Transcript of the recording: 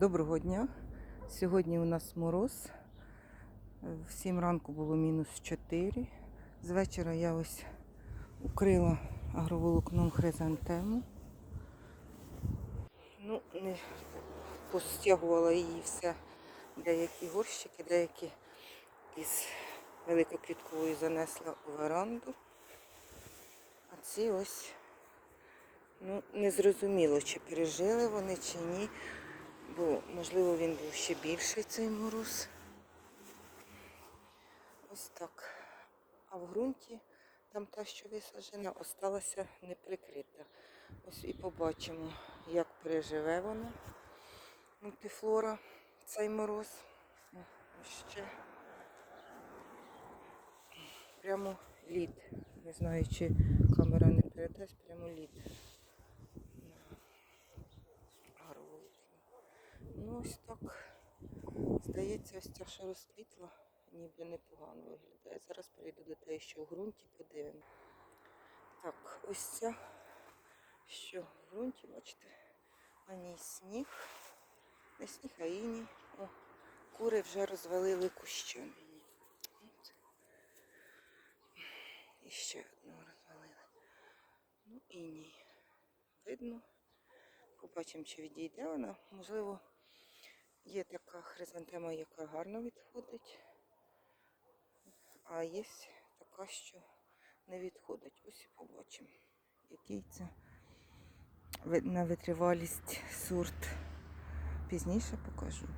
Доброго дня. Сьогодні у нас мороз. В 7 ранку було мінус 4. З вечора я ось укрила агроволокном хризантему. Ну, не постягувала її все. Деякі горщики, деякі із великоквіткової занесла у веранду. А ці ось, ну, не чи пережили вони, чи ні. Бо, можливо, він був ще більший цей мороз. Ось так. А в ґрунті, там та, що висаджена, осталася не прикрита. Ось і побачимо, як переживе вона мультифлора цей мороз. Ще прямо лід. Не знаю, чи камера не передасть, прямо лід. Агроволокно. Ну ось так. Здається, ось ця, розквітла, ніби непогано виглядає. Зараз перейду до те, що в ґрунті подивимо. Так, ось ця, що в ґрунті, бачите, на ній сніг. Не сніг, а іній. О, кури вже розвалили кущами. І ще одного розвалили. Ну, іній. Видно. Побачимо, чи відійде вона. Можливо, є така хризантема, яка гарно відходить. А є така, що не відходить. Ось і побачимо, який це на витривалість сорт. Пізніше покажу.